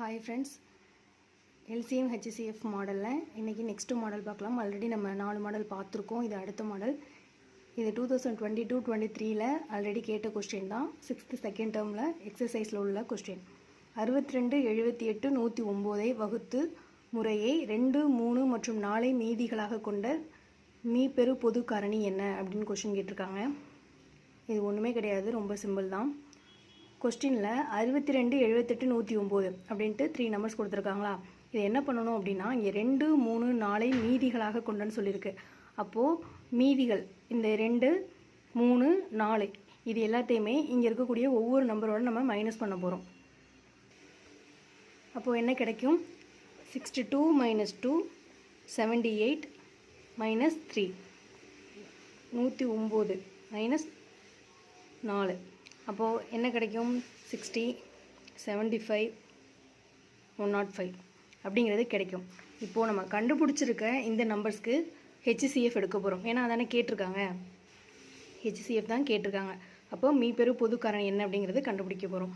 Hi friends LCM HCF மாடலில் இன்றைக்கி next model பார்க்கலாம். ஆல்ரெடி நம்ம நாலு மாடல் பார்த்துருக்கோம். இது அடுத்த மாடல் இது two thousand twenty two twenty த்ரீல ஆல்ரெடி கேட்ட கொஸ்டின் தான். சிக்ஸ்த்து செகண்ட் டேர்மில் எக்ஸசைஸில் உள்ள கொஸ்டின் அறுபத்தி ரெண்டு எழுபத்தி எட்டு நூற்றி ஒம்போதை வகுத்து முறையை ரெண்டு மூணு மற்றும் நாளை மீதிகளாக கொண்ட மீ பெரு பொது காரணி என்ன அப்படின்னு கொஸ்டின் கேட்டிருக்காங்க. இது ஒன்றுமே கிடையாது. ரொம்ப சிம்பிள் தான். கொஸ்டினில் அறுபத்தி ரெண்டு எழுபத்தெட்டு நூற்றி ஒம்பது அப்படின்ட்டு த்ரீ நம்பர்ஸ் கொடுத்துருக்காங்களா? இது என்ன பண்ணணும் அப்படின்னா இங்கே ரெண்டு மூணு நாளை மீதிகளாக கொண்டுன்னு சொல்லியிருக்கு. அப்போது மீதிகள் இந்த ரெண்டு மூணு நாலு இது எல்லாத்தையுமே இங்கே இருக்கக்கூடிய ஒவ்வொரு நம்பரோட நம்ம மைனஸ் பண்ண போகிறோம் அப்போது என்ன கிடைக்கும்? Sixty two minus two seventy eight minus three நூற்றி ஒம்பது மைனஸ் நாலு. அப்போது என்ன கிடைக்கும்? Sixty seventy five one nought five அப்படிங்கிறது கிடைக்கும். இப்போது நம்ம கண்டுபிடிச்சிருக்க இந்த நம்பர்ஸ்க்கு ஹெச்சிசிஎஃப் எடுக்க போகிறோம் ஏன்னா அதானே கேட்டிருக்காங்க. ஹெச்சிசிஎஃப் தான் கேட்டிருக்காங்க. அப்போ மீ பெரு பொது காரணம் என்ன அப்படிங்கிறது கண்டுபிடிக்க போகிறோம்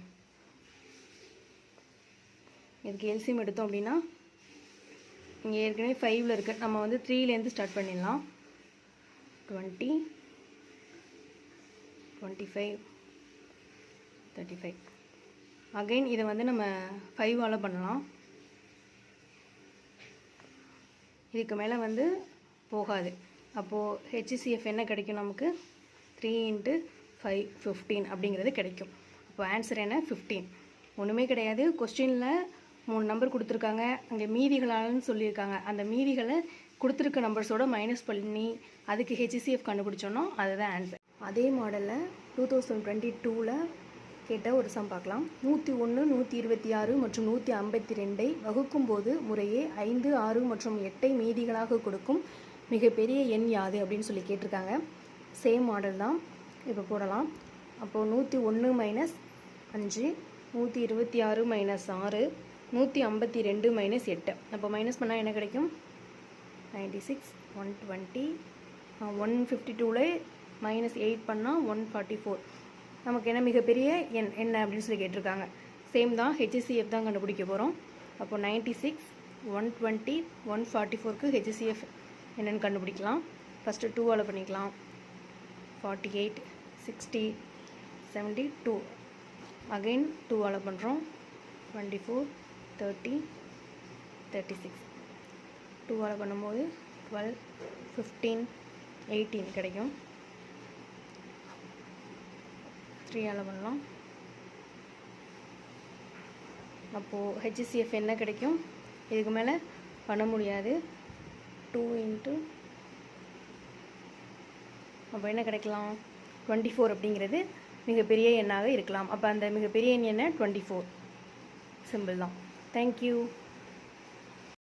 இதுக்கு எல்சிஎம் எடுத்தோம் அப்படின்னா இங்கே ஏற்கனவே ஃபைவ்ல இருக்க. நம்ம வந்து த்ரீலேருந்து ஸ்டார்ட் பண்ணிடலாம். Twenty twenty five thirty five again இதை வந்து நம்ம ஃபைவால் பண்ணலாம். இதுக்கு மேலே வந்து போகாது. அப்போது ஹெச்சிசிஎஃப் என்ன கிடைக்கும் நமக்கு? த்ரீ இன்ட்டு ஃபைவ் ஃபிஃப்டீன் அப்படிங்கிறது கிடைக்கும். அப்போ ஆன்சர் என்ன? ஃபிஃப்டீன் ஒன்றுமே கிடையாது. கொஸ்டினில் மூணு நம்பர் கொடுத்துருக்காங்க. அங்கே மீதிகளாலன்னு சொல்லியிருக்காங்க. அந்த மீதிகளை கொடுத்துருக்க நம்பர்ஸோட மைனஸ் பண்ணி அதுக்கு ஹெச்சிசிஎஃப் கண்டுபிடிச்சோன்னா அதுதான் ஆன்சர் அதே மாடலில் டூ தௌசண்ட் டுவெண்ட்டி டூவில் கேட்ட ஒரு சம் பார்க்கலாம். நூற்றி ஒன்று நூற்றி இருபத்தி ஆறு மற்றும் நூற்றி ஐம்பத்தி ரெண்டை வகுக்கும்போது முறையே ஐந்து ஆறு மற்றும் எட்டை மீதிகளாக கொடுக்கும் மிகப்பெரிய எண் யாது அப்படின்னு சொல்லி கேட்டிருக்காங்க. சேம் மாடல் தான். இப்போ போடலாம். அப்போது நூற்றி ஒன்று மைனஸ் அஞ்சு நூற்றி இருபத்தி ஆறு மைனஸ் ஆறு நூற்றி ஐம்பத்தி ரெண்டு மைனஸ் எட்டு. அப்போ மைனஸ் பண்ணால் என்ன கிடைக்கும்? Ninety six one twenty one fifty டூவில் மைனஸ் எயிட் பண்ணால் ஒன் ஃபார்ட்டி ஃபோர் நமக்கு என்ன மிகப்பெரிய எண் என்ன அப்படின்னு சொல்லி கேட்டிருக்காங்க. சேம் தான் ஹெச்சிசிஎஃப் தான் கண்டுபிடிக்க போகிறோம் அப்போ ninety six one twenty one forty ஃபோருக்கு ஹெச்சிசிஎஃப் என்னென்னு கண்டுபிடிக்கலாம். ஃபஸ்ட்டு டூவால் பண்ணிக்கலாம். Forty eight sixty seventy two again டூவால் பண்ணுறோம் twenty four thirty thirty six டூவால் பண்ணும்போது டுவெல் ஃபிஃப்டீன் எயிட்டீன் கிடைக்கும். த்ரீயால் பண்ணலாம். அப்போது ஹெச்சிசிஎஃப் என்ன கிடைக்கும்? இதுக்கு மேலே பண்ண முடியாது. டூ இன்ட்டு அப்போ என்ன கிடைக்கலாம்? டுவெண்ட்டி ஃபோர் அப்படிங்கிறது மிகப்பெரிய எண்ணாக இருக்கலாம். அப்போ அந்த மிகப்பெரிய எண் என்ன? டுவெண்ட்டி ஃபோர் சிம்பிள் தான் தேங்க்யூ